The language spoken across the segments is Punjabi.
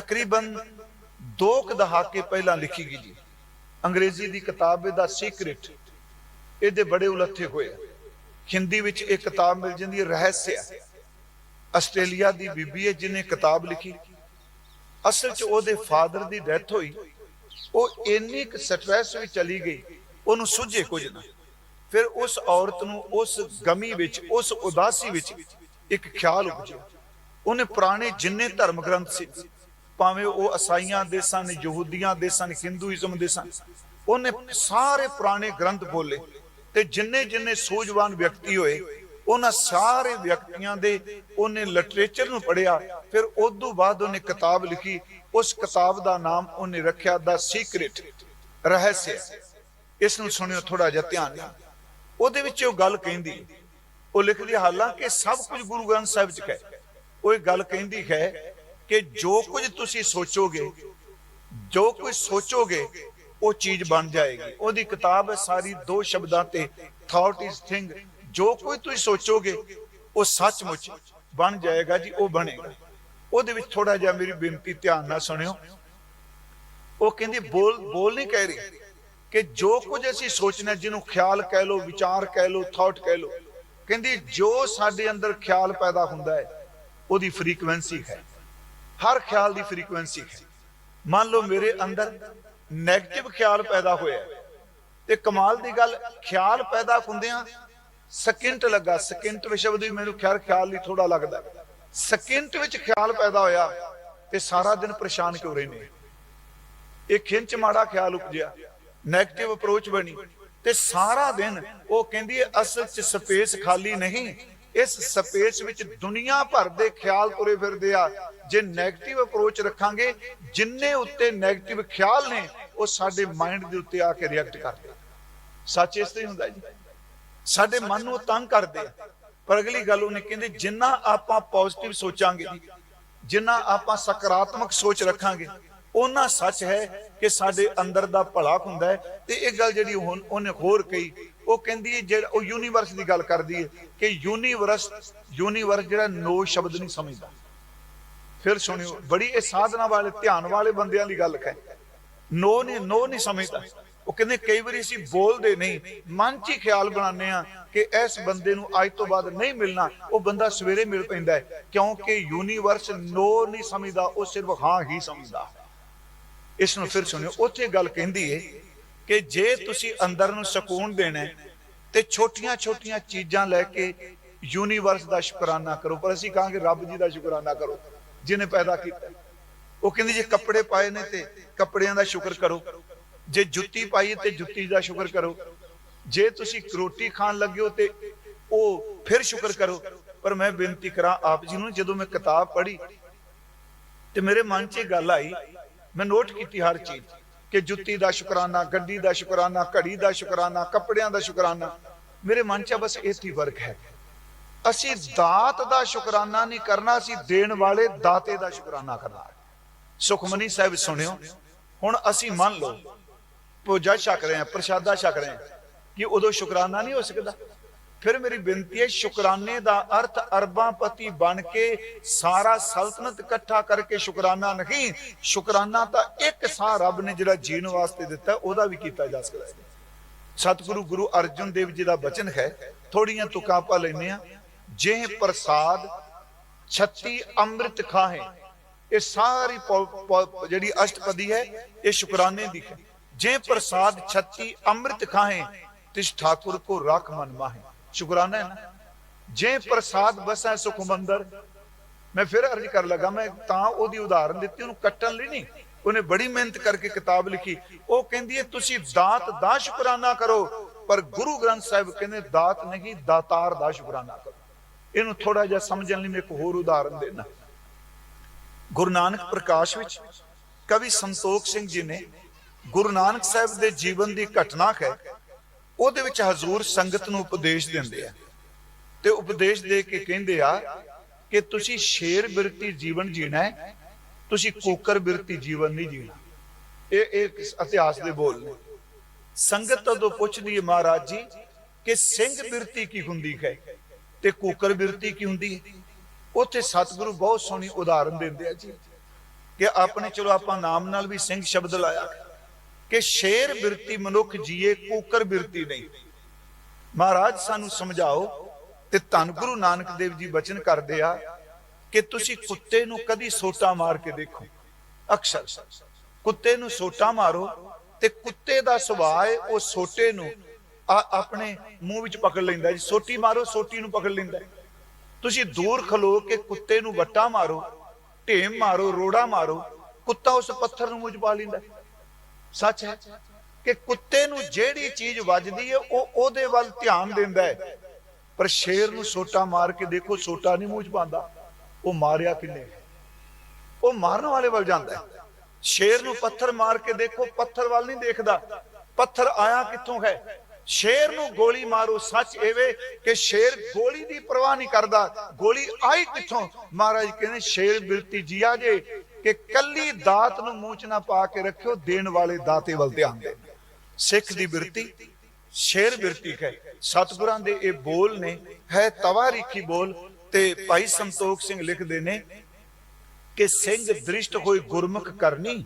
ਤਕਰੀਬਨ 2 ਕੁ ਦਹਾਕੇ ਪਹਿਲਾਂ ਲਿਖੀ ਗਈ ਜੀ। ਅੰਗਰੇਜ਼ੀ ਦੀ ਕਿਤਾਬ ਦਾ ਸੀਕ੍ਰੀਟ ਇਹਦੇ ਬੜੇ ਉਲੱਥੇ ਹੋਏ ਹਿੰਦੀ ਵਿੱਚ ਇਹ ਕਿਤਾਬ ਮਿਲ ਜਾਂਦੀ ਹੈ ਰਹੱਸਿਆ ਆਸਟ੍ਰੇਲੀਆ ਦੀ ਬੀਬੀ ਹੈ ਜਿਹਨੇ ਕਿਤਾਬ ਲਿਖੀ। ਅਸਲ 'ਚ ਉਹਦੇ ਫਾਦਰ ਦੀ ਡੈਥ ਹੋਈ। ਉਹ ਇੰਨੀ ਕੁ ਸਟ੍ਰੈਸ ਵਿੱਚ ਚਲੀ ਗਈ, ਉਹਨੂੰ ਸੁਝੇ ਕੁਝ ਨਾ। ਫਿਰ ਉਸ ਔਰਤ ਨੂੰ ਉਸ ਗਮੀ ਵਿੱਚ, ਉਸ ਉਦਾਸੀ ਵਿੱਚ ਇੱਕ ਖਿਆਲ ਉਪਜਿਆ। ਉਹਨੇ ਪੁਰਾਣੇ ਜਿੰਨੇ ਧਰਮ ਗ੍ਰੰਥ ਸੀ ਭਾਵੇਂ ਉਹ ਅਸਾਈਆਂ ਦੇ ਸਨ, ਯਹੂਦੀਆਂ ਦੇ ਸਨ, ਹਿੰਦੂਇਜ਼ਮ ਦੇ ਸਨ, ਉਹਨੇ ਸਾਰੇ ਪੁਰਾਣੇ ਗ੍ਰੰਥ ਬੋਲੇ ਤੇ ਜਿੰਨੇ ਜਿੰਨੇ ਸੂਝਵਾਨ ਵਿਅਕਤੀ ਹੋਏ, ਉਹਨਾਂ ਸਾਰੇ ਵਿਅਕਤੀਆਂ ਦੇ ਉਹਨੇ ਲਿਟਰੇਚਰ ਨੂੰ ਪੜਿਆ ਫਿਰ ਉਦੋਂ ਬਾਅਦ ਉਹਨੇ ਕਿਤਾਬ ਲਿਖੀ, ਉਸ ਕਿਤਾਬ ਦਾ ਨਾਮ ਉਹਨੇ ਰੱਖਿਆ ਦਾ ਸੀਕ੍ਰੀਟ ਰਹੱਸਿਆ ਇਸ ਨੂੰ ਸੁਣਿਓ ਥੋੜਾ ਜਿਹਾ ਧਿਆਨ ਨਾਲ। ਉਹਦੇ ਵਿੱਚ ਉਹ ਗੱਲ ਕਹਿੰਦੀ, ਉਹ ਲਿਖਦੀ, ਹਾਲਾਂਕਿ ਸਭ ਕੁਝ ਗੁਰੂ ਗ੍ਰੰਥ ਸਾਹਿਬ ਚ ਹੈ। ਉਹ ਇਹ ਗੱਲ ਕਹਿੰਦੀ ਹੈ ਕਿ ਜੋ ਕੁਝ ਤੁਸੀਂ ਸੋਚੋਗੇ, ਜੋ ਕੁਝ ਸੋਚੋਗੇ, ਉਹ ਚੀਜ਼ ਬਣ ਜਾਏਗੀ। ਉਹਦੀ ਕਿਤਾਬ ਹੈ ਸਾਰੀ ਦੋ ਸ਼ਬਦਾਂ ਤੇ ਥਾਟ ਇਜ਼ ਥਿੰਗ ਜੋ ਕੁਝ ਤੁਸੀਂ ਸੋਚੋਗੇ, ਉਹ ਸੱਚਮੁੱਚ ਬਣ ਜਾਏਗਾ ਜੀ, ਉਹ ਬਣੇਗਾ। ਉਹਦੇ ਵਿੱਚ ਥੋੜਾ ਜਿਹਾ ਮੇਰੀ ਬੇਨਤੀ ਧਿਆਨ ਨਾਲ ਸੁਣਿਓ। ਉਹ ਕਹਿੰਦੀ, ਬੋਲ ਬੋਲ ਨਹੀਂ ਕਹਿ ਰਹੀ ਕਿ ਜੋ ਕੁਝ ਅਸੀਂ ਸੋਚਣਾ, ਜਿਹਨੂੰ ਖਿਆਲ ਕਹਿ ਲੋ ਵਿਚਾਰ ਕਹਿ ਲੋ ਥਾਟ ਕਹਿ ਲੋ ਕਹਿੰਦੀ, ਜੋ ਸਾਡੇ ਅੰਦਰ ਖਿਆਲ ਪੈਦਾ ਹੁੰਦਾ ਹੈ, ਉਹਦੀ ਫ੍ਰੀਕਵੈਂਸੀ ਹੈ। ਹਰ ਖਿਆਲ ਦੀ ਫ੍ਰੀਕਵੈਂਸੀ ਹੈ। ਮੰਨ ਲਓ ਮੇਰੇ ਅੰਦਰ 네ਗੇਟਿਵ ਖਿਆਲ ਪੈਦਾ ਹੋਇਆ ਤੇ ਕਮਾਲ ਦੀ ਗੱਲ, ਖਿਆਲ ਪੈਦਾ ਹੁੰਦਿਆਂ ਸਕਿੰਟ ਲੱਗਾ। ਸਕਿੰਟ ਵਿਸ਼ਵ ਦੀ ਮੈਨੂੰ ਖਿਆਲ ਖਿਆਲ ਲਈ ਥੋੜਾ ਲੱਗਦਾ ਸਕਿੰਟ ਵਿੱਚ ਖਿਆਲ ਪੈਦਾ ਹੋਇਆ ਤੇ ਸਾਰਾ ਦਿਨ ਪਰੇਸ਼ਾਨ ਕਿਉਂ ਰਹਿੰਦੇ ਇਹ ਖਿੰਚ ਮਾੜਾ ਖਿਆਲ ਉਪਜਿਆ। 네ਗੇਟਿਵ ਅਪਰੋਚ ਬਣੀ। ਤੇ ਸਾਰਾ ਦਿਨ ਉਹ ਕਹਿੰਦੀ ਹੈ, ਅਸਲ 'ਚ ਸਪੇਸ ਖਾਲੀ ਨਹੀਂ। ਇਸ ਸਪੇਸ ਵਿੱਚ ਦੁਨੀਆ ਭਰ ਦੇ ਖਿਆਲ ਤੁਰੇ ਫਿਰਦੇ ਆ। ਜੇ 네ਗੇਟਿਵ ਅਪਰੋਚ ਰੱਖਾਂਗੇ, ਜਿੰਨੇ ਉੱਤੇ 네ਗੇਟਿਵ ਖਿਆਲ ਨੇ, ਉਹ ਸਾਡੇ ਮਾਈਂਡ ਦੇ ਉੱਤੇ ਆ ਕੇ ਰਿਐਕਟ ਕਰਦੇ ਸੱਚ ਇਸ ਤੇ ਹੁੰਦਾ ਜੀ। ਸਾਡੇ ਮਨ ਨੂੰ ਤੰਗ ਕਰਦੇ ਆ। ਪਰ ਅਗਲੀ ਗੱਲ ਉਹਨੇ ਕਹਿੰਦੇ, ਜਿੰਨਾ ਆਪਾਂ ਪੋਜ਼ਿਟਿਵ ਸੋਚਾਂਗੇ, ਜਿੰਨਾ ਆਪਾਂ ਸਕਾਰਾਤਮਕ ਸੋਚ ਰੱਖਾਂਗੇ ਉਹਨਾਂ ਸੱਚ ਹੈ ਕਿ ਸਾਡੇ ਅੰਦਰ ਦਾ ਭਲਾ ਹੁੰਦਾ ਹੈ। ਤੇ ਇਹ ਗੱਲ ਜਿਹੜੀ ਹੁਣ ਉਹਨੇ ਹੋਰ ਕਹੀ ਉਹ ਕਹਿੰਦੀ ਹੈ ਜਿਹੜਾ ਉਹ ਯੂਨੀਵਰਸ ਦੀ ਗੱਲ ਕਰਦੀ ਹੈ ਕਿ ਯੂਨੀਵਰਸ ਯੂਨੀਵਰਸ ਜਿਹੜਾ ਨੋ ਸ਼ਬਦ ਨਹੀਂ ਸਮਝਦਾ। ਫਿਰ ਸੁਣਿਓ, ਬੜੀ ਇਹ ਸਾਧਨਾ ਵਾਲੇ, ਧਿਆਨ ਵਾਲੇ ਬੰਦਿਆਂ ਦੀ ਗੱਲ ਹੈ ਨੋ ਨਹੀਂ ਨੋ ਨਹੀਂ ਸਮਝਦਾ। ਉਹ ਕਹਿੰਦੇ ਕਈ ਵਾਰੀ ਅਸੀਂ ਬੋਲਦੇ ਨਹੀਂ, ਮਨ 'ਚ ਹੀ ਖਿਆਲ ਬਣਾਉਂਦੇ ਆ ਕਿ ਇਸ ਬੰਦੇ ਨੂੰ ਅੱਜ ਤੋਂ ਬਾਅਦ ਨਹੀਂ ਮਿਲਣਾ। ਉਹ ਬੰਦਾ ਸਵੇਰੇ ਮਿਲ ਪੈਂਦਾ ਹੈ, ਕਿਉਂਕਿ ਯੂਨੀਵਰਸ ਨੋ ਨਹੀਂ ਸਮਝਦਾ, ਉਹ ਸਿਰਫ ਹਾਂ ਹੀ ਸਮਝਦਾ। ਇਸ ਨੂੰ ਫਿਰ ਸੁਣਿਓ, ਉੱਥੇ ਗੱਲ ਕਹਿੰਦੀ ਏ ਕਿ ਜੇ ਤੁਸੀਂ ਅੰਦਰ ਨੂੰ ਸਕੂਨ ਦੇਣਾ ਹੈ, ਤੇ ਛੋਟੀਆਂ-ਛੋਟੀਆਂ ਚੀਜ਼ਾਂ ਲੈ ਕੇ ਯੂਨੀਵਰਸ ਦਾ ਸ਼ੁਕਰਾਨਾ ਕਰੋ। ਪਰ ਅਸੀਂ ਕਹਾਂਗੇ ਰੱਬ ਜੀ ਦਾ ਸ਼ੁਕਰਾਨਾ ਕਰੋ ਜਿਨੇ ਪੈਦਾ ਕੀਤਾ। ਉਹ ਕਹਿੰਦੀ ਜੇ ਕੱਪੜੇ ਪਾਏ ਨੇ ਤੇ ਕੱਪੜਿਆਂ ਦਾ ਸ਼ੁਕਰ ਕਰੋ। ਜੇ ਜੁੱਤੀ ਪਾਈ ਹੈ ਤੇ ਜੁੱਤੀ ਦਾ ਸ਼ੁਕਰ ਕਰੋ। ਜੇ ਤੁਸੀਂ ਰੋਟੀ ਖਾਣ ਲੱਗੇ ਹੋ ਤੇ ਉਹ ਫਿਰ ਸ਼ੁਕਰ ਕਰੋ। ਪਰ ਮੈਂ ਬੇਨਤੀ ਕਰਾਂ ਆਪ ਜੀ ਨੂੰ ਜਦੋਂ ਮੈਂ ਕਿਤਾਬ ਪੜ੍ਹੀ ਤੇ ਮੇਰੇ ਮਨ 'ਚ ਇਹ ਗੱਲ ਆਈ ਮੈਂ ਨੋਟ ਕੀਤੀ ਹਰ ਚੀਜ਼। ਕਿ ਜੁੱਤੀ ਦਾ ਸ਼ੁਕਰਾਨਾ, ਗੱਡੀ ਦਾ ਸ਼ੁਕਰਾਨਾ, ਘੜੀ ਦਾ ਸ਼ੁਕਰਾਨਾ, ਕੱਪੜਿਆਂ ਦਾ ਸ਼ੁਕਰਾਨਾ। ਮੇਰੇ ਮਨ 'ਚ ਬਸ ਇਹ ਹੀ ਫ਼ਰਕ ਹੈ। ਅਸੀਂ ਦਾਤ ਦਾ ਸ਼ੁਕਰਾਨਾ ਨਹੀਂ ਕਰਨਾ, ਅਸੀਂ ਦੇਣ ਵਾਲੇ ਦਾਤੇ ਦਾ ਸ਼ੁਕਰਾਨਾ ਕਰਨਾ ਸੁਖਮਨੀ ਸਾਹਿਬ, ਸੁਣਿਓ। ਹੁਣ ਅਸੀਂ ਮੰਨ ਲਓ ਪੂਜਾ ਛਕ ਰਹੇ ਹਾਂ, ਪ੍ਰਸ਼ਾਦਾ ਛਕ ਰਹੇ ਹਾਂ, ਕਿ ਉਦੋਂ ਸ਼ੁਕਰਾਨਾ ਨਹੀਂ ਹੋ ਸਕਦਾ? ਫਿਰ ਮੇਰੀ ਬੇਨਤੀ ਹੈ, ਸ਼ੁਕਰਾਨੇ ਦਾ ਅਰਥ ਅਰਬਾਂ ਪਤੀ ਬਣ ਕੇ ਸਾਰਾ ਸਲਤਨਤ ਇਕੱਠਾ ਕਰਕੇ ਸ਼ੁਕਰਾਨਾ ਨਹੀਂ, ਸ਼ੁਕਰਾਨਾ ਤਾਂ ਇੱਕ ਸਾਹ ਰੱਬ ਨੇ ਜਿਹੜਾ ਜੀਣ ਵਾਸਤੇ ਦਿੱਤਾ, ਉਹਦਾ ਵੀ ਕੀਤਾ ਜਾ ਸਕਦਾ ਹੈ। ਸਤਿਗੁਰੂ ਗੁਰੂ ਅਰਜਨ ਦੇਵ ਜੀ ਦਾ ਬਚਨ ਹੈ ਥੋੜੀਆਂ ਤੁਕਾਂ ਆਪਾਂ ਲੈਨੇ ਆ ਜੇ ਪ੍ਰਸਾਦ 36 ਅੰਮ੍ਰਿਤ ਖਾਹੇ, ਇਹ ਸਾਰੀ ਜਿਹੜੀ ਅਸ਼ਟਪਦੀ ਹੈ, ਇਹ ਸ਼ੁਕਰਾਨੇ ਦੀ ਹੈ। ਜੇ ਪ੍ਰਸਾਦ 36 ਅੰਮ੍ਰਿਤ ਖਾਹੇ, ਤਿਸ ਠਾਕੁਰ ਕੋ ਰੱਖ ਮਨ ਮਾਹੇ। ਸ਼ੁਕਰਾਨਾ ਹੈ। ਨਾ ਜੇ ਪ੍ਰਸਾਦ ਬਸੈ ਸੁਖ ਮੰਦਰ, ਮੈਂ ਫਿਰ ਅਰਜ਼ ਕਰ ਲਗਾ, ਮੈਂ ਤਾਂ ਉਹਦੀ ਉਦਾਹਰਨ ਦਿੱਤੀ, ਉਹਨੂੰ ਕੱਟਣ ਲਈ ਨਹੀਂ। ਉਹਨੇ ਬੜੀ ਮਿਹਨਤ ਕਰਕੇ ਕਿਤਾਬ ਲਿਖੀ। ਉਹ ਕਹਿੰਦੀ ਹੈ, ਤੁਸੀਂ ਦਾਤ ਦਾ ਸ਼ੁਕਰਾਨਾ ਕਰੋ, ਪਰ ਗੁਰੂ ਗ੍ਰੰਥ ਸਾਹਿਬ ਕਹਿੰਦੇ, ਦਾਤ ਨਹੀਂ, ਦਾਤਾਰ ਦਾ ਸ਼ੁਕਰਾਨਾ ਕਰੋ। ਇਹਨੂੰ ਥੋੜਾ ਜਿਹਾ ਸਮਝਣ ਲਈ ਮੈਂ ਇੱਕ ਹੋਰ ਉਦਾਹਰਨ ਦੇਣਾ। ਗੁਰੂ ਨਾਨਕ ਪ੍ਰਕਾਸ਼ ਵਿੱਚ ਕਵੀ ਸੰਤੋਖ ਸਿੰਘ ਜੀ ਨੇ, ਗੁਰੂ ਨਾਨਕ ਸਾਹਿਬ ਦੇ ਜੀਵਨ ਦੀ ਘਟਨਾ ਹੈ ਉਹਦੇ ਵਿੱਚ ਹਜ਼ੂਰ ਸੰਗਤ ਨੂੰ ਉਪਦੇਸ਼ ਦਿੰਦੇ ਆ। ਤੇ ਉਪਦੇਸ਼ ਦੇ ਕੇ ਕਹਿੰਦੇ ਆ ਕਿ ਤੁਸੀਂ ਸ਼ੇਰ ਬਿਰਤੀ ਜੀਵਨ ਜੀਣਾ ਹੈ, ਤੁਸੀਂ ਕੋਕਰ ਬਿਰਤੀ ਜੀਵਨ ਨਹੀਂ ਜੀਣਾ। ਇਹ ਇਹ ਇਤਿਹਾਸ ਦੇ ਬੋਲ ਨੇ। ਸੰਗਤ ਤੋਂ ਪੁੱਛਦੀ ਹੈ ਮਹਾਰਾਜ ਜੀ ਕਿ ਸਿੰਘ ਬਿਰਤੀ ਕੀ ਹੁੰਦੀ ਹੈ ਤੇ ਕੋਕਰ ਬਿਰਤੀ ਕੀ ਹੁੰਦੀ ਹੈ? ਉੱਥੇ ਸਤਿਗੁਰੂ ਬਹੁਤ ਸੋਹਣੀ ਉਦਾਹਰਨ ਦਿੰਦੇ ਆ ਜੀ ਕਿ ਆਪਣੇ, ਚਲੋ ਆਪਾਂ ਨਾਮ ਨਾਲ ਵੀ ਸਿੰਘ ਸ਼ਬਦ ਲਾਇਆ। ਕਿ ਸ਼ੇਰ ਬਿਰਤੀ ਮਨੁੱਖ ਜੀਏ, ਕੂਕਰ ਬਿਰਤੀ ਨਹੀਂ। ਮਹਾਰਾਜ, ਸਾਨੂੰ ਸਮਝਾਓ ਤੇ ਧੰਨ ਗੁਰੂ ਨਾਨਕ ਦੇਵ ਜੀ ਬਚਨ ਕਰਦੇ ਆ ਕਿ ਤੁਸੀਂ ਕੁੱਤੇ ਨੂੰ ਕਦੀ ਸੋਟਾ ਮਾਰ ਕੇ ਦੇਖੋ। ਅਕਸਰ ਕੁੱਤੇ ਨੂੰ ਸੋਟਾ ਮਾਰੋ ਤੇ ਕੁੱਤੇ ਦਾ ਸੁਭਾਅ ਹੈ ਉਹ ਸੋਟੇ ਨੂੰ ਆ ਆਪਣੇ ਮੂੰਹ ਵਿੱਚ ਪਕੜ ਲੈਂਦਾ ਜੀ। ਸੋਟੀ ਮਾਰੋ, ਸੋਟੀ ਨੂੰ ਪਕੜ ਲੈਂਦਾ। ਤੁਸੀਂ ਦੂਰ ਖਲੋ ਕੇ ਕੁੱਤੇ ਨੂੰ ਵੱਟਾ ਮਾਰੋ, ਢੇਮ ਮਾਰੋ, ਰੋੜਾ ਮਾਰੋ, ਕੁੱਤਾ ਉਸ ਪੱਥਰ ਨੂੰ ਮੂੰਹ 'ਚ ਪਾ ਲੈਂਦਾ। ਸੱਚ ਹੈ ਕਿ ਕੁੱਤੇ ਨੂੰ ਜਿਹੜੀ ਚੀਜ਼ ਵੱਜਦੀ ਹੈ, ਉਹ ਉਹਦੇ ਵੱਲ ਧਿਆਨ ਦਿੰਦਾ ਹੈ। ਪਰ ਸ਼ੇਰ ਨੂੰ ਸੋਟਾ ਮਾਰ ਕੇ ਦੇਖੋ, ਸੋਟਾ ਨਹੀਂ ਮੂੰਹ 'ਚ ਪਾਉਂਦਾ। ਉਹ ਮਾਰਿਆ ਕਿੰਨੇ? ਉਹ ਮਾਰਨ ਵਾਲੇ ਵੱਲ ਜਾਂਦਾ ਹੈ। ਸ਼ੇਰ ਨੂੰ ਪੱਥਰ ਮਾਰ ਕੇ ਦੇਖੋ, ਪੱਥਰ ਵੱਲ ਨਹੀਂ ਦੇਖਦਾ। ਪੱਥਰ ਆਇਆ ਕਿੱਥੋਂ ਹੈ? ਸ਼ੇਰ ਨੂੰ ਗੋਲੀ ਮਾਰੋ, ਸੱਚ ਐਵੇਂ ਕਿ ਸ਼ੇਰ ਗੋਲੀ ਦੀ ਪਰਵਾਹ ਨਹੀਂ ਕਰਦਾ। ਗੋਲੀ ਆਈ ਕਿੱਥੋਂ? ਮਹਾਰਾਜ ਕਹਿੰਦੇ, ਸ਼ੇਰ ਬਿਰਤੀ ਜੀਆ ਜੇ ਕਿ ਕੱਲੀ ਦਾਤ ਨੂੰ ਮੂੰਹ 'ਚ ਨਾ ਪਾ ਕੇ ਰੱਖਿਓ, ਦੇਣ ਵਾਲੇ ਦਾਤੇ ਵੱਲ ਧਿਆਨ ਦੇ ਸਿੱਖ ਦੀ ਬਿਰਤੀ, ਸ਼ੇਰ ਬਿਰਤੀ ਹੈ। ਸਤਿਗੁਰਾਂ ਦੇ ਇਹ ਬੋਲ ਨੇ, ਹੈ ਤਵਾਰੀਖੀ ਬੋਲ, ਤੇ ਭਾਈ ਸੰਤੋਖ ਸਿੰਘ ਲਿਖਦੇ ਨੇ ਕਿ ਸਿੰਘ ਦ੍ਰਿਸ਼ਟ ਹੋਈ ਗੁਰਮੁਖ ਕਰਨੀ,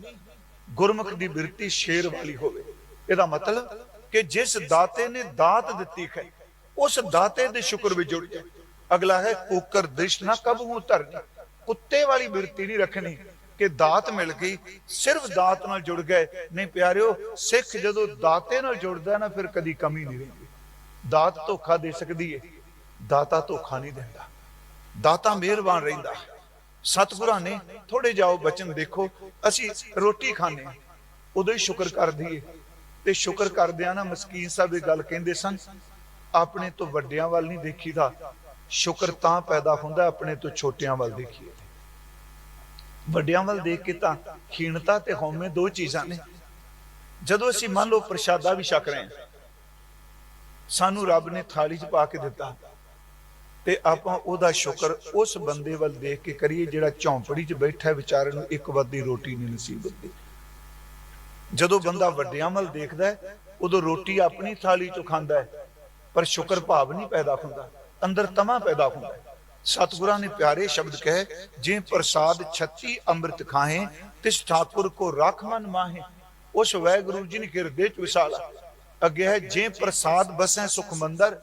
ਗੁਰਮੁਖ ਦੀ ਬਿਰਤੀ ਸ਼ੇਰ ਵਾਲੀ ਹੋਵੇ। ਇਹਦਾ ਮਤਲਬ ਕਿ ਜਿਸ ਦਾਤੇ ਨੇ ਦਾਤ ਦਿੱਤੀ ਹੈ, ਉਸ ਦਾਤੇ ਦੇ ਸ਼ੁਕਰ ਵਿੱਚ ਜੁੜ ਜਾ ਅਗਲਾ ਹੈ, ਕੁਕਰ ਦ੍ਰਿਸ਼ਟ ਨਾ ਕਬ ਹੂੰ ਧਰਨੀ, ਕੁੱਤੇ ਵਾਲੀ ਬਿਰਤੀ ਨਹੀਂ ਰੱਖਣੀ ਕਿ ਦਾਤ ਮਿਲ ਗਈ, ਸਿਰਫ ਦਾਤ ਨਾਲ ਜੁੜ ਗਏ। ਨਹੀਂ ਪਿਆਰਿਓ, ਸਿੱਖ ਜਦੋਂ ਦਾਤੇ ਨਾਲ ਜੁੜਦਾ ਨਾ, ਫਿਰ ਕਦੀ ਕਮੀ ਨਹੀਂ ਰਹਿੰਦੀ। ਦਾਤ ਧੋਖਾ ਦੇ ਸਕਦੀ ਹੈ ਦਾਤਾ ਧੋਖਾ ਨਹੀਂ ਦਿੰਦਾ। ਦਾਤਾ ਮਿਹਰਬਾਨ ਰਹਿੰਦਾ। ਸਤਿਗੁਰਾਂ ਨੇ ਥੋੜੇ ਜਾਓ ਬਚਨ ਦੇਖੋ, ਅਸੀਂ ਰੋਟੀ ਖਾਣੇ ਉਦੋਂ ਹੀ ਸ਼ੁਕਰ ਕਰਦੀ ਦਈਏ ਤੇ ਸ਼ੁਕਰ ਕਰਦਿਆਂ ਨਾ ਮਸਕੀਨ ਸਾਹਿਬ ਇਹ ਗੱਲ ਕਹਿੰਦੇ ਸਨ, ਆਪਣੇ ਤੋਂ ਵੱਡਿਆਂ ਵੱਲ ਨਹੀਂ ਦੇਖੀਦਾ। ਸ਼ੁਕਰ ਤਾਂ ਪੈਦਾ ਹੁੰਦਾ, ਆਪਣੇ ਤੋਂ ਛੋਟਿਆਂ ਵੱਲ ਦੇਖੀਏ। ਵੱਡਿਆਂ ਵੱਲ ਦੇਖ ਕੇ ਤਾਂ ਖੀਣਤਾ ਤੇ ਹਉਮੈ ਦੋ ਚੀਜ਼ਾਂ ਨੇ। ਜਦੋਂ ਅਸੀਂ ਮੰਨ ਲਓ ਪ੍ਰਸ਼ਾਦਾ ਵੀ ਛਕ ਰਹੇ ਹਾਂ, ਸਾਨੂੰ ਰੱਬ ਨੇ ਥਾਲੀ 'ਚ ਪਾ ਕੇ ਦਿੱਤਾ ਤੇ ਆਪਾਂ ਉਹਦਾ ਸ਼ੁਕਰ ਉਸ ਬੰਦੇ ਵੱਲ ਦੇਖ ਕੇ ਕਰੀਏ ਜਿਹੜਾ ਝੌਂਪੜੀ 'ਚ ਬੈਠਾ ਹੈ ਵਿਚਾਰੇ ਨੂੰ ਇੱਕ ਵੱਦੀ ਰੋਟੀ ਨਹੀਂ ਨਸੀਬ ਹੁੰਦੀ। ਜਦੋਂ ਬੰਦਾ ਵੱਡਿਆਂ ਵੱਲ ਦੇਖਦਾ ਹੈ, ਉਦੋਂ ਰੋਟੀ ਆਪਣੀ ਥਾਲੀ 'ਚੋਂ ਖਾਂਦਾ ਹੈ, ਪਰ ਸ਼ੁਕਰ ਭਾਵ ਨਹੀਂ ਪੈਦਾ ਹੁੰਦਾ, ਅੰਦਰ ਤਮਾ ਪੈਦਾ ਹੁੰਦਾ ਹੈ। ਸਤਿਗੁਰਾਂ ਨੇ ਪਿਆਰੇ ਸ਼ਬਦ ਕਹੇ ਜੇ ਪ੍ਰਸਾਦ ਛੱਤੀ ਅੰਮ੍ਰਿਤ ਖਾਹੇ ਤਿਸ ਠਾਕੁਰ ਕੋ ਰੱਖ ਮਨ ਮਾਹੇ, ਉਸ ਵੈਗੁਰੂ ਜੀ ਨੇ ਹਿਰਦੇ ਚ ਵਿਸਾਲਾ। ਅੱਗੇ ਹੈ ਜੇ ਪ੍ਰਸਾਦ ਬਸੈ ਸੁਖ ਮੰਦਰ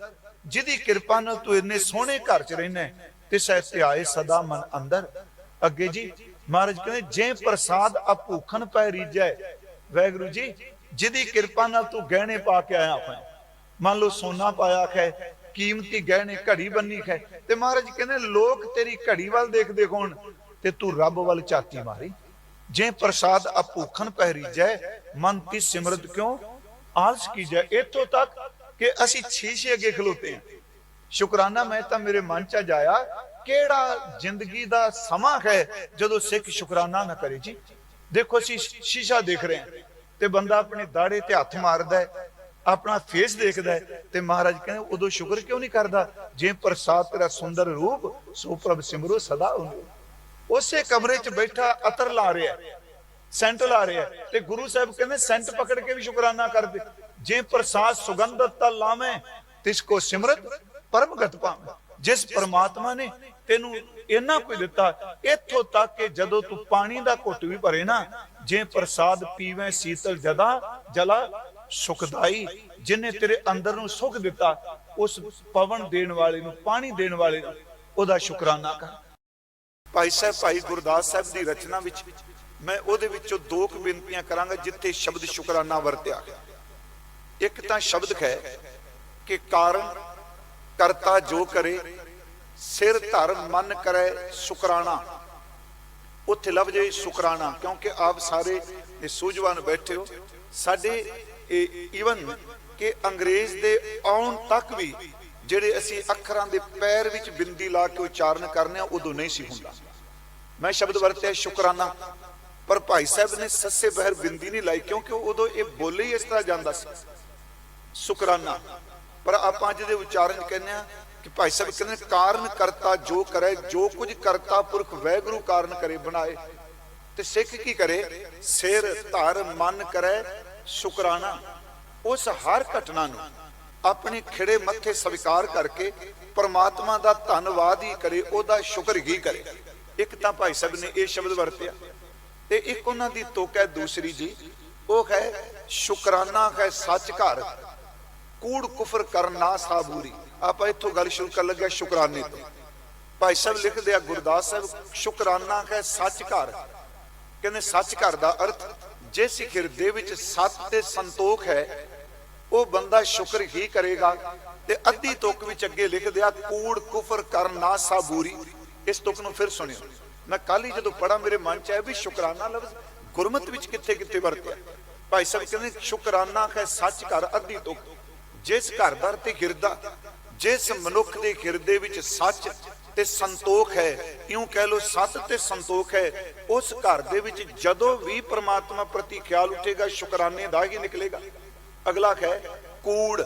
ਜਿਹਦੀ ਕਿਰਪਾ ਨਾਲ ਤੂੰ ਇੰਨੇ ਸੋਹਣੇ ਘਰ ਚ ਰਹਿਣਾ ਤਿਸ ਐ ਧਿਆਏ ਸਦਾ ਮਨ ਅੰਦਰ। ਅੱਗੇ ਜੀ, ਮਹਾਰਾਜ ਕਹਿੰਦੇ ਜੇ ਪ੍ਰਸਾਦ ਆ ਭੂਖਣ ਪੈ ਰੀਜੈ ਵੈਗੁਰੂ ਜੀ ਜਿਹਦੀ ਕਿਰਪਾ ਨਾਲ ਤੂੰ ਗਹਿਣੇ ਪਾ ਕੇ ਆਇਆ ਹੈ ਮੰਨ ਲਓ ਸੋਨਾ ਪਾਇਆ ਖੈ ਕੀਮਤੀ ਗਹਿਣੇ ਘੜੀ ਬੰਨੀ ਹੈ ਤੇ ਮਹਾਰਾਜ ਕਹਿੰਦੇ, ਲੋਕ ਤੇਰੀ ਘੜੀ ਵੱਲ ਦੇਖਦੇ ਹੋਣ, ਤੇ ਤੂੰ ਰੱਬ ਵੱਲ ਝਾਤੀ ਮਾਰੀ। ਜੇ ਪ੍ਰਸਾਦ ਅਭੂਖਣ ਪਹਿਰੀ ਜੈ ਮਨ ਤੀ ਸਿਮਰਤ ਕਿਉਂ? ਆਲਸ ਕੀ ਜੈ ਇੱਥੋਂ ਤੱਕ ਕਿ ਅਸੀਂ ਸ਼ੀਸ਼ੇ ਅੱਗੇ ਖਲੋਤੇ ਸ਼ੁਕਰਾਨਾ, ਮੈਂ ਤਾਂ ਮੇਰੇ ਮਨ ਚ ਜਾਇਆ, ਕਿਹੜਾ ਜ਼ਿੰਦਗੀ ਦਾ ਸਮਾਂ ਹੈ ਜਦੋਂ ਸਿੱਖ ਸ਼ੁਕਰਾਨਾ ਨਾ ਕਰੇ ਜੀ? ਦੇਖੋ, ਅਸੀਂ ਸ਼ੀਸ਼ਾ ਦੇਖ ਰਹੇ ਹਾਂ ਤੇ ਬੰਦਾ ਆਪਣੇ ਦਾੜੇ ਤੇ ਹੱਥ ਮਾਰਦਾ ਹੈ ਆਪਣਾ ਫੇਸ ਦੇਖਦਾ ਹੈ ਤੇ ਮਹਾਰਾਜ ਕਹਿੰਦੇ, ਉਦੋਂ ਸ਼ੁਕਰ ਕਿਉਂ ਨਹੀਂ ਕਰਦਾ? ਜੇ ਪ੍ਰਸਾਦ ਤੇਰਾ ਸੁੰਦਰ ਰੂਪ, ਸੋ ਪ੍ਰਭ ਸਿਮਰੋ ਸਦਾ ਉਹਨੂੰ ਉਸੇ ਕਮਰੇ 'ਚ ਬੈਠਾ ਅਤਰ ਲਾ ਰਿਹਾ ਸੈਂਟ ਲਾ ਰਿਹਾ ਤੇ ਗੁਰੂ ਸਾਹਿਬ ਕਹਿੰਦੇ, ਸੈਂਟ ਪਕੜ ਕੇ ਵੀ ਸ਼ੁਕਰਾਨਾ ਕਰਦੇ ਜੇ ਪ੍ਰਸਾਦ ਸੁਗੰਧਤ ਤਾ ਲਾਵੇਂ, ਤਿਸ ਕੋ ਸਿਮਰਤ ਪਰਮਗਤ ਪਾਵੇਂ ਜਿਸ ਪਰਮਾਤਮਾ ਨੇ ਤੈਨੂੰ ਇੰਨਾ ਕੋਈ ਦਿੱਤਾ, ਇੱਥੋਂ ਤੱਕ ਕਿ ਜਦੋਂ ਤੂੰ ਪਾਣੀ ਦਾ ਘੁੱਟ ਵੀ ਭਰੇ ਨਾ, ਜੇ ਪ੍ਰਸਾਦ ਪੀਵੇਂ, ਸੀਤਲ ਜਦਾ ਜਲਾ ਸੁਖਦਾਈ, ਜਿਨੇ ਤੇਰੇ ਅੰਦਰ ਨੂੰ ਸੁਖ ਦਿੱਤਾ, ਉਸ ਪਵਨ ਦੇਣ ਵਾਲੇ ਨੂੰ, ਪਾਣੀ ਦੇਣ ਵਾਲੇ ਨੂੰ, ਉਹਦਾ ਸ਼ੁਕਰਾਨਾ ਕਰ। ਭਾਈ ਸਾਹਿਬ, ਭਾਈ ਗੁਰਦਾਸ ਸਾਹਿਬ ਦੀ ਰਚਨਾ ਵਿੱਚ ਮੈਂ ਉਹਦੇ ਵਿੱਚੋਂ ਦੋ ਕੁ ਬੇਨਤੀਆਂ ਕਰਾਂਗਾ ਜਿੱਥੇ ਸ਼ਬਦ ਸ਼ੁਕਰਾਨਾ ਵਰਤਿਆ ਇੱਕ ਤਾਂ ਸ਼ਬਦ ਹੈ ਕਿ ਕਾਰਨ, ਕਰਤਾ ਜੋ ਕਰੇ, ਸਿਰ ਧਰ ਮਨ ਕਰੇ ਸ਼ੁਕਰਾਨਾ। ਉੱਥੇ ਲਫ਼ਜ਼ ਹੈ ਸ਼ੁਕਰਾਨਾ, ਕਿਉਂਕਿ ਆਪ ਸਾਰੇ ਸੂਝਵਾਨ ਬੈਠੇ ਹੋ। ਸਾਡੇ ਈਵਨ ਕਿ ਅੰਗਰੇਜ਼ ਦੇ ਆਉਣ ਤੱਕ ਵੀ ਜਿਹੜੇ ਅਸੀਂ ਅੱਖਰਾਂ ਦੇ ਪੈਰ ਵਿੱਚ ਬਿੰਦੀ ਲਾ ਕੇ ਉਚਾਰਨ ਕਰਨੇ ਆ, ਉਦੋਂ ਨਹੀਂ ਸੀ ਹੁੰਦਾ। ਮੈਂ ਸ਼ਬਦ ਵਰਤਿਆ, ਸ਼ੁਕਰਾਨਾ। ਪਰ ਭਾਈ ਸਾਹਿਬ ਨੇ ਸੱਸੇ ਬਹਿਰ ਬਿੰਦੀ ਨਹੀਂ ਲਾਈ, ਕਿਉਂਕਿ ਉਦੋਂ ਇਹ ਬੋਲੇ ਹੀ ਇਸ ਤਰ੍ਹਾਂ ਜਾਂਦਾ ਸੀ। ਸ਼ੁਕਰਾਨਾ। ਪਰ ਆਪਾਂ ਅੱਜ ਦੇ ਉਚਾਰਨ 'ਚ ਕਹਿੰਦੇ ਆ ਕਿ ਭਾਈ ਸਾਹਿਬ ਕਹਿੰਦੇ ਕਾਰਨ ਕਰਤਾ ਜੋ ਕਰੇ, ਜੋ ਕੁਝ ਕਰਤਾ ਪੁਰਖ ਵੈਗੁਰੂ ਕਾਰਨ ਕਰੇ, ਬਣਾਏ। ਤੇ ਸਿੱਖ ਕੀ ਕਰੇ? ਸਿਰ ਧਰ, ਮਨ ਕਰੇ ਸ਼ੁਕਰਾਨਾ। ਉਸ ਹਰ ਘਟਨਾ ਨੂੰ ਆਪਣੇ ਖਿੜੇ ਮੱਥੇ ਸਵੀਕਾਰ ਕਰਕੇ ਪਰਮਾਤਮਾ ਦਾ ਧੰਨਵਾਦ ਹੀ ਕਰੇ, ਉਹਦਾ ਸ਼ੁਕਰ ਹੀ ਕਰੇ। ਇੱਕ ਤਾਂ ਭਾਈ ਸਾਹਿਬ ਨੇ ਇਹ ਸ਼ਬਦ ਵਰਤਿਆ ਤੇ ਇੱਕ ਉਹਨਾਂ ਦੀ ਤੁਕ ਹੈ ਦੂਸਰੀ ਜੀ, ਉਹ ਹੈ, ਸ਼ੁਕਰਾਨਾ ਹੈ ਸੱਚ ਘਰ ਕੂੜ ਕੁਫਰ ਕਰਨਾ ਸਾਬੂਰੀ। ਆਪਾਂ ਇੱਥੋਂ ਗੱਲ ਸ਼ੁਰੂ ਕਰਨ ਲੱਗਿਆ ਸ਼ੁਕਰਾਨੇ ਤੋਂ। ਭਾਈ ਸਾਹਿਬ ਲਿਖਦੇ ਆ, ਗੁਰਦਾਸ ਸਾਹਿਬ, ਸ਼ੁਕਰਾਨਾ ਹੈ ਸੱਚ ਘਰ ਕਹਿੰਦੇ ਸੱਚ ਘਰ ਦਾ ਅਰਥ ਜਿਸ ਹਿਰਦੇ ਵਿੱਚ ਸੱਚ ਤੇ ਸੰਤੋਖ ਹੈ, ਉਹ ਬੰਦਾ ਸ਼ੁਕਰ ਹੀ ਕਰੇਗਾ ਤੇ ਅੱਧੀ ਤੁਕ ਵਿੱਚ ਅੱਗੇ ਲਿਖਦੇ ਆ ਕੂੜ ਕੁਫਰ ਕਰਨਾ ਸਾਬੂਰੀ। ਇਸ ਤੁਕ ਨੂੰ ਫਿਰ ਸੁਣਿਓ। ਮੈਂ ਕੱਲ ਹੀ ਜਦੋਂ ਪੜਾ ਮੇਰੇ ਮਨ ਚ ਆਇਆ ਵੀ ਸ਼ੁਕਰਾਨਾ ਲਫ਼ਜ਼ ਗੁਰਮਤ ਵਿੱਚ ਕਿੱਥੇ ਕਿੱਥੇ ਵਰਤਿਆ। ਭਾਈ ਸਾਹਿਬ ਕਹਿੰਦੇ, ਸ਼ੁਕਰਾਨਾ ਹੈ ਸੱਚ ਘਰ ਅੱਧੀ ਤੁਕ। ਜਿਸ ਘਰ ਦਾ ਤੇ ਹਿਰਦਾ, ਜਿਸ ਮਨੁੱਖ ਦੇ ਹਿਰਦੇ ਵਿੱਚ ਸੱਚ ਤੇ ਸੰਤੋਖ ਹੈ। ਇਉਂ ਕਹਿ ਲੋ ਸੱਚ ਤੇ ਸੰਤੋਖ ਹੈ। ਉਸ ਘਰ ਦੇ ਵਿੱਚ ਜਦੋਂ ਵੀ ਪ੍ਰਮਾਤਮਾ ਪ੍ਰਤੀ ਖਿਆਲ ਉੱਠੇਗਾ, ਸ਼ੁਕਰਾਨੇ ਦਾ ਹੀ ਨਿਕਲੇਗਾ। ਅਗਲਾ ਹੈ ਕੂੜ,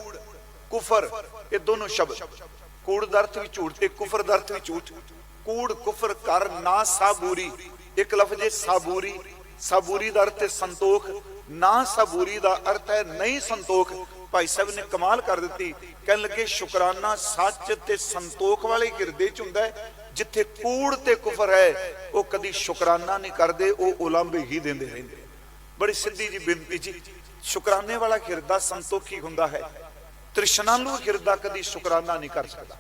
ਕੁਫਰ, ਇਹ ਦੋਨੋਂ ਸ਼ਬਦ। ਕੂੜ ਦਾ ਅਰਥ ਵੀ ਝੂਠ ਤੇ ਕੁਫਰ ਦਾ ਅਰਥ ਵੀ ਝੂਠ। ਕੂੜ, ਕੁਫਰ ਕਰ ਨਾ ਸਾਬੂਰੀ। ਇੱਕ ਲਫ਼ਜ਼ ਹੈ ਸਾਬੂਰੀ। ਸਾਬੂਰੀ ਦਾ ਅਰਥ ਹੈ ਸੰਤੋਖ। ਨਾ ਸਾਬੂਰੀ ਦਾ ਅਰਥ ਹੈ ਨਹੀਂ ਸੰਤੋਖ। ਭਾਈ ਸਾਹਿਬ ਨੇ ਕਮਾਲ ਕਰ ਦਿੱਤੀ। ਕਹਿਣ ਲੱਗੇ, ਸ਼ੁਕਰਾਨਾ ਸੱਚ ਤੇ ਸੰਤੋਖ ਵਾਲੇ ਹਿਰਦੇ ਚ ਹੁੰਦਾ ਹੈ। ਜਿੱਥੇ ਕੂੜ ਤੇ ਕੁਫਰ ਹੈ, ਉਹ ਕਦੀ ਸ਼ੁਕਰਾਨਾ ਨਹੀਂ ਕਰਦੇ, ਉਹ ਉਲਾਂਭੇ ਹੀ ਦਿੰਦੇ ਰਹਿੰਦੇ ਬੜੀ ਸਿੱਧੀ ਜੀ ਬੇਨਤੀ ਜੀ। ਸ਼ੁਕਰਾਨੇ ਵਾਲਾ ਹਿਰਦਾ ਸੰਤੋਖੀ ਹੁੰਦਾ ਹੈ। ਤ੍ਰਿਸ਼ਨਾਲੂ ਹਿਰਦਾ ਕਦੀ ਸ਼ੁਕਰਾਨਾ ਨਹੀਂ ਕਰ ਸਕਦਾ।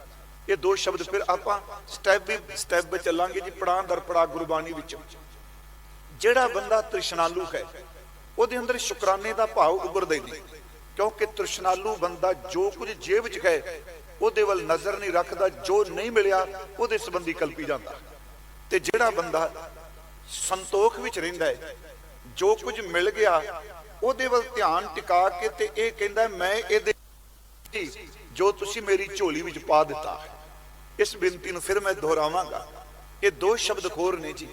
ਇਹ ਦੋ ਸ਼ਬਦ ਫਿਰ ਆਪਾਂ ਸਟੈਪ ਵੀ ਸਟੈਪ ਵਿੱਚ ਚੱਲਾਂਗੇ ਜੀ ਪੜਾਂ ਦਰ ਪੜਾ ਗੁਰਬਾਣੀ ਵਿੱਚ। ਜਿਹੜਾ ਬੰਦਾ ਤ੍ਰਿਸ਼ਨਾਲੂ ਹੈ, ਉਹਦੇ ਅੰਦਰ ਸ਼ੁਕਰਾਨੇ ਦਾ ਭਾਵ ਉੱਭਰਦਾ ਹੀ ਨਹੀਂ। ਕਿਉਂਕਿ ਤ੍ਰਿਸ਼ਨਾਲੂ ਬੰਦਾ ਜੋ ਕੁਝ ਜੇਬ 'ਚ ਹੈ ਉਹਦੇ ਵੱਲ ਨਜ਼ਰ ਨਹੀਂ ਰੱਖਦਾ, ਜੋ ਨਹੀਂ ਮਿਲਿਆ, ਉਹਦੇ ਸੰਬੰਧੀ ਕਲਪੀ ਜਾਂਦਾ। ਤੇ ਜਿਹੜਾ ਬੰਦਾ ਸੰਤੋਖ ਵਿੱਚ ਰਹਿੰਦਾ ਹੈ, ਜੋ ਕੁਝ ਮਿਲ ਗਿਆ, ਉਹਦੇ ਵੱਲ ਧਿਆਨ ਟਿਕਾ ਕੇ ਤੇ ਇਹ ਕਹਿੰਦਾ, ਮੈਂ ਇਹਦੇ ਜੋ ਤੁਸੀਂ ਮੇਰੀ ਝੋਲੀ ਵਿੱਚ ਪਾ ਦਿੱਤਾ ਇਸ ਬੇਨਤੀ ਨੂੰ ਫਿਰ ਮੈਂ ਦੁਹਰਾਵਾਂਗਾ। ਇਹ ਦੋ ਸ਼ਬਦ ਖੋਰ ਨੇ ਜੀ।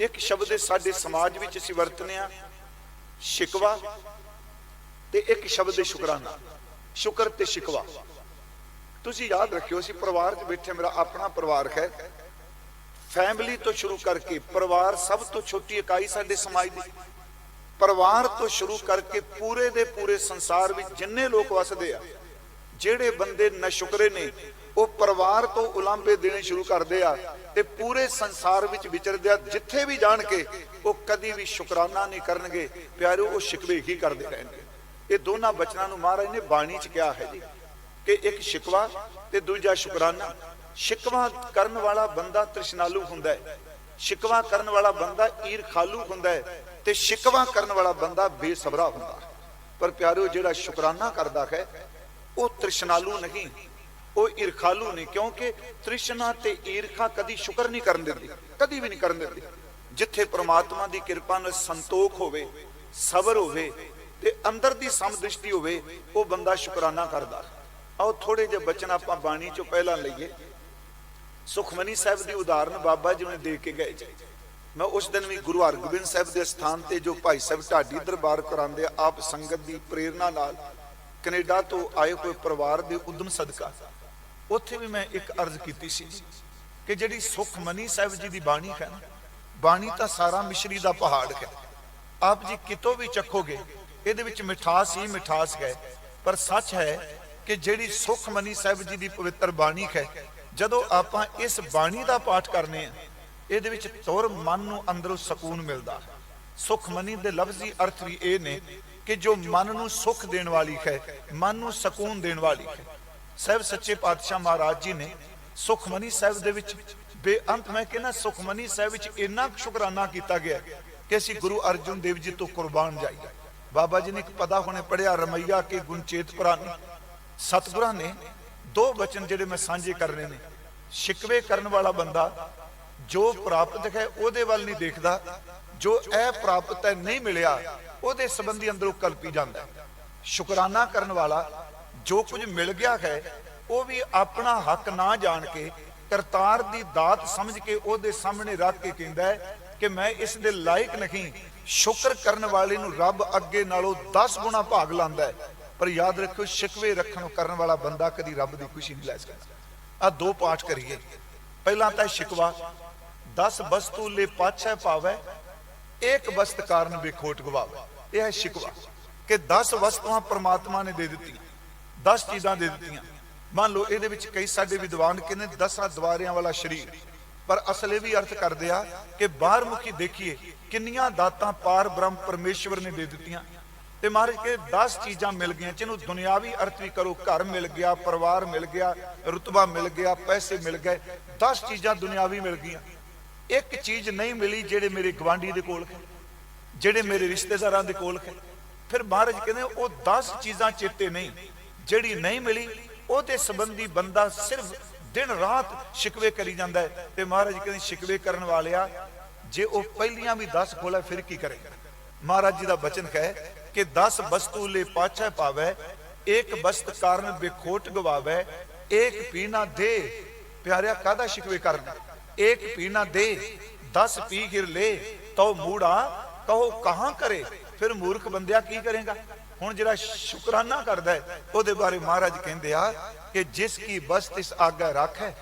ਇੱਕ ਸ਼ਬਦ ਸਾਡੇ ਸਮਾਜ ਵਿੱਚ ਅਸੀਂ ਵਰਤਨੇ ਆ, ਸ਼ਿਕਵਾ ਤੇ ਇੱਕ ਸ਼ਬਦ ਹੈ ਸ਼ੁਕਰਾਨਾ। ਸ਼ੁਕਰ ਤੇ ਸ਼ਿਕਵਾ। ਤੁਸੀਂ ਯਾਦ ਰੱਖਿਓ, ਅਸੀਂ ਪਰਿਵਾਰ 'ਚ ਬੈਠੇ ਮੇਰਾ ਆਪਣਾ ਪਰਿਵਾਰ ਹੈ। ਫੈਮਿਲੀ ਤੋਂ ਸ਼ੁਰੂ ਕਰਕੇ ਪਰਿਵਾਰ ਸਭ ਤੋਂ ਛੋਟੀ ਇਕਾਈ ਸਾਡੇ ਸਮਾਜ ਦੀ। ਪਰਿਵਾਰ ਤੋਂ ਸ਼ੁਰੂ ਕਰਕੇ ਪੂਰੇ ਦੇ ਪੂਰੇ ਸੰਸਾਰ ਵਿੱਚ ਜਿੰਨੇ ਲੋਕ ਵਸਦੇ ਆ, ਜਿਹੜੇ ਬੰਦੇ ਨਸ਼ੁਕਰੇ ਨੇ, ਉਹ ਪਰਿਵਾਰ ਤੋਂ ਉਲਾਂਭੇ ਦੇਣੇ ਸ਼ੁਰੂ ਕਰਦੇ ਆ ਤੇ ਪੂਰੇ ਸੰਸਾਰ ਵਿੱਚ ਵਿਚਰਦੇ ਆ। ਜਿੱਥੇ ਵੀ ਜਾਣ ਕੇ ਉਹ ਕਦੀ ਵੀ ਸ਼ੁਕਰਾਨਾ ਨਹੀਂ ਕਰਨਗੇ, ਪਿਆਰਿਓ, ਉਹ ਸ਼ਿਕਵੇ ਹੀ ਕਰਦੇ ਰਹਿਣਗੇ। ਇਹ ਦੋਨਾਂ ਬਚਨਾਂ ਨੂੰ ਮਹਾਰਾਜ ਨੇ ਬਾਣੀ 'ਚ ਕਿਹਾ ਹੈ ਜੀ ਕਿ ਇੱਕ ਸ਼ਿਕਵਾ ਤੇ ਦੂਜਾ ਸ਼ੁਕਰਾਨਾ। ਸ਼ਿਕਵਾ ਕਰਨ ਵਾਲਾ ਬੰਦਾ ਤ੍ਰਿਸ਼ਨਾਲੂ ਹੁੰਦਾ ਹੈ। ਸ਼ਿਕਵਾ ਕਰਨ ਵਾਲਾ ਬੰਦਾ ਈਰਖਾਲੂ ਹੁੰਦਾ ਹੈ ਤੇ ਸ਼ਿਕਵਾ ਕਰਨ ਵਾਲਾ ਬੰਦਾ ਬੇਸਬਰਾ ਹੁੰਦਾ ਹੈ। ਪਰ ਪਿਆਰਿਓ, ਜਿਹੜਾ ਸ਼ੁਕਰਾਨਾ ਕਰਦਾ ਹੈ, ਉਹ ਤ੍ਰਿਸ਼ਨਾਲੂ ਨਹੀਂ, ਉਹ ਈਰਖਾਲੂ ਨਹੀਂ, ਕਿਉਂਕਿ ਤ੍ਰਿਸ਼ਨਾ ਤੇ ਈਰਖਾ ਕਦੀ ਸ਼ੁਕਰ ਨਹੀਂ ਕਰਨ ਦਿੰਦੀ, ਕਦੀ ਵੀ ਨਹੀਂ ਕਰਨ ਦਿੰਦੀ। ਜਿੱਥੇ ਪ੍ਰਮਾਤਮਾ ਦੀ ਕਿਰਪਾ ਨਾਲ ਸੰਤੋਖ ਹੋਵੇ, ਸਬਰ ਹੋਵੇ ਤੇ ਅੰਦਰ ਦੀ ਸਮਦ੍ਰਿਸ਼ਟੀ ਹੋਵੇ ਉਹ ਬੰਦਾ ਸ਼ੁਕਰਾਨਾ ਕਰਦਾ। ਆਓ ਥੋੜੇ ਜਿਹੇ ਬਚਨ ਆਪਾਂ ਬਾਣੀ ਚੋਂ ਪਹਿਲਾਂ ਲਈਏ। ਸੁਖਮਨੀ ਸਾਹਿਬ ਦੀ ਉਦਾਹਰਨ ਬਾਬਾ ਜੀ ਨੇ ਦੇ ਕੇ ਗਏ ਜੀ। ਮੈਂ ਉਸ ਦਿਨ ਵੀ ਗੁਰੂ ਹਰਗੋਬਿੰਦ ਸਾਹਿਬ ਦੇ ਸਥਾਨ ਤੇ ਜੋ ਭਾਈ ਸਾਹਿਬ ਢਾਡੀ ਦਰਬਾਰ ਕਰਾਉਂਦੇ ਆਪ ਸੰਗਤ ਦੀ ਪ੍ਰੇਰਣਾ ਨਾਲ ਕੈਨੇਡਾ ਤੋਂ ਆਏ ਹੋਏ ਪਰਿਵਾਰ ਦੇ ਉਦਮ ਸਦਕਾ। ਉੱਥੇ ਵੀ ਮੈਂ ਇੱਕ ਅਰਜ਼ ਕੀਤੀ ਸੀ ਕਿ ਜਿਹੜੀ ਸੁਖਮਨੀ ਸਾਹਿਬ ਜੀ ਦੀ ਬਾਣੀ ਹੈ ਨਾ, ਬਾਣੀ ਤਾਂ ਸਾਰਾ ਮਿਸ਼ਰੀ ਦਾ ਪਹਾੜ ਹੈ। ਆਪ ਜੀ ਕਿਤੋਂ ਵੀ ਚੱਖੋਗੇ ਇਹਦੇ ਵਿੱਚ ਮਿਠਾਸ ਹੀ ਮਿਠਾਸ ਹੈ। ਪਰ ਸੱਚ ਹੈ ਕਿ ਜਿਹੜੀ ਸੁਖਮਨੀ ਸਾਹਿਬ ਜੀ ਦੀ ਪਵਿੱਤਰ ਬਾਣੀ ਹੈ, ਜਦੋਂ ਆਪਾਂ ਇਸ ਬਾਣੀ ਦਾ ਪਾਠ ਕਰਨੇ ਆ, ਇਹਦੇ ਵਿੱਚ ਤੁਰ ਮਨ ਨੂੰ ਅੰਦਰੋਂ ਸਕੂਨ ਮਿਲਦਾ। ਸੁਖਮਨੀ ਦੇ ਲਫ਼ਜ਼ੀ ਅਰਥ ਵੀ ਇਹ ਨੇ ਕਿ ਜੋ ਮਨ ਨੂੰ ਸੁਖ ਦੇਣ ਵਾਲੀ ਹੈ, ਮਨ ਨੂੰ ਸਕੂਨ ਦੇਣ ਵਾਲੀ ਹੈ। ਸਾਹਿਬ ਸੱਚੇ ਪਾਤਸ਼ਾਹ ਮਹਾਰਾਜ ਜੀ ਨੇ ਸੁਖਮਨੀ ਸਾਹਿਬ ਦੇ ਵਿੱਚ ਬੇਅੰਤ ਮੈਂ ਕਹਿੰਦਾ ਸੁਖਮਨੀ ਸਾਹਿਬ ਵਿੱਚ ਇੰਨਾ ਕੁ ਸ਼ੁਕਰਾਨਾ ਕੀਤਾ ਗਿਆ ਕਿ ਅਸੀਂ ਗੁਰੂ ਅਰਜਨ ਦੇਵ ਜੀ ਤੋਂ ਕੁਰਬਾਨ ਜਾਈਏ। ਬਾਬਾ ਜੀ ਨੇ ਇੱਕ ਪਦਾ ਹੁਣੇ ਪੜਿਆ ਰਮਈਆ ਕੇ ਗੁਣਚੇਤ ਪੁਰਾਨੀ ਸਤਿਗੁਰਾਂ ਨੇ ਦੋ ਬਚਨ ਜਿਹੜੇ ਮੈਂ ਸਾਂਝੇ ਕਰਨੇ ਨੇ। ਸ਼ਿਕਵੇ ਕਰਨ ਵਾਲਾ ਬੰਦਾ ਜੋ ਪ੍ਰਾਪਤ ਹੈ, ਉਹਦੇ ਵੱਲ ਨਹੀਂ ਦੇਖਦਾ। ਜੋ ਇਹ ਪ੍ਰਾਪਤ ਹੈ, ਨਹੀਂ ਮਿਲਿਆ, ਉਹਦੇ ਸੰਬੰਧੀ ਅੰਦਰੋਂ ਕਲਪੀ ਜਾਂਦਾ ਸ਼ੁਕਰਾਨਾ ਕਰਨ ਵਾਲਾ ਜੋ ਕੁਝ ਮਿਲ ਗਿਆ ਹੈ, ਉਹ ਵੀ ਆਪਣਾ ਹੱਕ ਨਾ ਜਾਣ ਕੇ ਕਰਤਾਰ ਦੀ ਦਾਤ ਸਮਝ ਕੇ ਉਹਦੇ ਸਾਹਮਣੇ ਰੱਖ ਕੇ ਕਹਿੰਦਾ ਹੈ ਕਿ ਮੈਂ ਇਸ ਦੇ ਲਾਇਕ ਨਹੀਂ, ਸ਼ੁਕਰ ਕਰਨ ਵਾਲੇ ਨੂੰ ਰੱਬ ਅੱਗੇ ਨਾਲੋਂ 10 ਗੁਣਾ ਭਾਗ ਲਾਂਦਾ ਹੈ। ਪਰ ਯਾਦ ਰੱਖੋ ਸ਼ਿਕਵੇ ਰੱਖਣ ਕਰਨ ਵਾਲਾ ਬੰਦਾ ਕਦੀ ਰੱਬ ਦੀ ਖੁਸ਼ੀ ਨਹੀਂ ਲੈ ਸਕਦਾ। ਆ ਦੋ ਪਾਠ ਕਰੀਏ। ਪਹਿਲਾਂ ਤਾਂ ਸ਼ਿਕਵਾ 10 ਵਸਤੂ ਲੈ ਪਾਛੈ ਪਾਵੈ ਇੱਕ ਵਸਤ ਕਾਰਨ ਵਿਖੋਟ ਗਵਾਵੇ। ਇਹ ਹੈ ਸ਼ਿਕਵਾ, ਕਿ 10 ਵਸਤੂਆਂ ਪ੍ਰਮਾਤਮਾ ਨੇ ਦੇ ਦਿੱਤੀਆਂ 10 ਚੀਜ਼ਾਂ ਦੇ ਦਿੱਤੀਆਂ। ਮੰਨ ਲਓ, ਇਹਦੇ ਵਿੱਚ ਕਈ ਸਾਡੇ ਵਿਦਵਾਨ ਕਹਿੰਦੇ 10 ਦਵਾਰਿਆਂ ਵਾਲਾ ਸ਼ਰੀਰ। ਪਰ ਅਸਲ ਇਹ ਵੀ ਅਰਥ ਕਰਦੇ ਆ ਕਿ ਬਾਹਰ ਮੁਖੀ ਦੇਖੀਏ, ਕਿੰਨੀਆਂ ਦਾਤਾਂ ਪਾਰ ਬ੍ਰਹਮ ਪਰਮੇਸ਼ਵਰ ਨੇ ਦੇ ਦਿੱਤੀਆਂ। ਤੇ ਮਹਾਰਾਜ ਕੇ 10 ਚੀਜ਼ਾਂ ਮਿਲ ਗਈਆਂ, ਜਿਹਨੂੰ ਦੁਨਿਆਵੀ ਅਰਥ ਵੀ ਕਰੋ, ਘਰ ਮਿਲ ਗਿਆ, ਪਰਿਵਾਰ ਮਿਲ ਗਿਆ, ਰੁਤਬਾ ਮਿਲ ਗਿਆ, ਪੈਸੇ ਮਿਲ ਗਏ 10 ਚੀਜ਼ਾਂ ਦੁਨਿਆਵੀ ਮਿਲ ਗਈਆਂ। ਇੱਕ ਚੀਜ਼ ਨਹੀਂ ਮਿਲੀ ਜਿਹੜੇ ਮੇਰੇ ਗਵਾਂਢੀ ਦੇ ਕੋਲ ਹੈ, ਜਿਹੜੇ ਮੇਰੇ ਰਿਸ਼ਤੇਦਾਰਾਂ ਦੇ ਕੋਲ ਹੈ। ਫਿਰ ਮਹਾਰਾਜ ਕਹਿੰਦੇ ਉਹ 10 ਚੀਜ਼ਾਂ ਚੇਤੇ ਨਹੀਂ, ਜਿਹੜੀ ਨਹੀਂ ਮਿਲੀ, ਉਹਦੇ ਸੰਬੰਧੀ ਬੰਦਾ ਸਿਰਫ ਦਿਨ ਰਾਤ ਸ਼ਿਕਵੇ ਕਰੀ ਜਾਂਦਾ ਹੈ ਤੇ ਮਹਾਰਾਜ ਕਹਿੰਦੇ ਸ਼ਿਕਵੇ ਕਰਨ ਵਾਲਿਆ, ਜੇ ਉਹ ਪਹਿਲੀਆਂ ਵੀ 10 ਖੋਲੇ ਫਿਰ ਕੀ ਕਰੇ? ਮਹਾਰਾਜ ਜੀ ਦਾ ਬਚਨ ਹੈ ਕਿ 10 ਵਸਤੂ ਲੈ ਪਾਛੈ ਪਾਵੈ, ਇੱਕ ਬਸਤ ਕਾਰਨ ਬੇਖੋਟ ਗਵਾਵੈ, ਇੱਕ ਪੀਣਾ ਦੇ, ਪਿਆਰਿਆ ਕਾਦਾ ਸ਼ਿਕਵੇ ਕਰਨਾ? ਇੱਕ ਪੀਣਾ ਦੇ 10 ਪੀ ਗਿਰ ਲੈ ਤੋ ਮੂੜਾ ਕਹੋ ਕਹਾਂ ਕਰੇ? ਫਿਰ ਮੂਰਖ ਬੰਦਿਆ ਕੀ ਕਰੇਗਾ? ਹੁਣ ਜਿਹੜਾ ਸ਼ੁਕਰਾਨਾ ਕਰਦਾ ਹੈ, ਉਹਦੇ ਬਾਰੇ ਮਹਾਰਾਜ ਕਹਿੰਦੇ ਆ ਕਿ ਜਿਸ ਕੀ ਬਸਤ ਇਸ ਆਗਾ ਰੱਖੈ,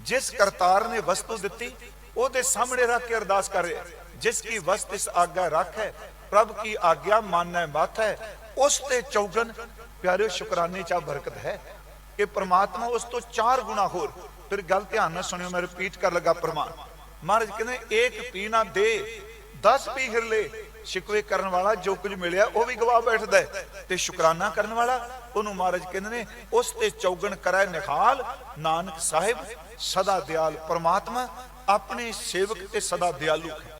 ਜਿਸ ਕਰਤਾਰ ਨੇ ਵਸਤੂ ਦਿੱਤੀ, ਉਹਦੇ ਸਾਹਮਣੇ ਰੱਖ ਕੇ ਅਰਦਾਸ ਕਰ ਜਿਸ ਕੀ ਵਸਤ ਇਸ ਆਗਾ ਰੱਖੈ, ਪ੍ਰਭ ਕੀ ਆਗਿਆ ਮਾਨੈ ਮਾਥੈ, ਉਸ ਤੇ ਚੌਗਨ, ਪਿਆਰਿਓ, ਸ਼ੁਕਰਾਨੇ ਚਾ ਬਰਕਤ ਹੈ ਕਿ ਪ੍ਰਮਾਤਮਾ ਉਸ ਤੋਂ ਚਾਰ ਗੁਣਾ ਹੋਰ। ਫਿਰ ਗੱਲ ਧਿਆਨ ਨਾਲ ਸੁਣਿਓ, ਮੈਂ ਰਿਪੀਟ ਕਰ ਲਗਾ ਪ੍ਰਮਾਣ। ਮਹਾਰਾਜ ਕਹਿੰਦੇ, ਏਕ ਪੀਣਾ ਦੇ 10 ਪੀ ਹਿਰਲੇ ਸ਼ਿਕਵੇ ਕਰਨ ਵਾਲਾ ਜੋ ਕੁਝ ਮਿਲਿਆ, ਉਹ ਵੀ ਗਵਾ ਬੈਠਦਾ ਹੈ। ਤੇ ਸ਼ੁਕਰਾਨਾ ਕਰਨ ਵਾਲਾ, ਉਹਨੂੰ ਮਹਾਰਾਜ ਕਹਿੰਦੇ ਨੇ, ਉਸ ਤੇ ਚੌਗਣ ਕਰੈ ਨਿਖਾਲ ਨਾਨਕ ਸਾਹਿਬ, ਸਦਾ ਦਿਆਲ ਪ੍ਰਮਾਤਮਾ, ਆਪਣੇ ਸੇਵਕ ਤੇ ਸਦਾ ਦਿਆਲੂ ਹੈ।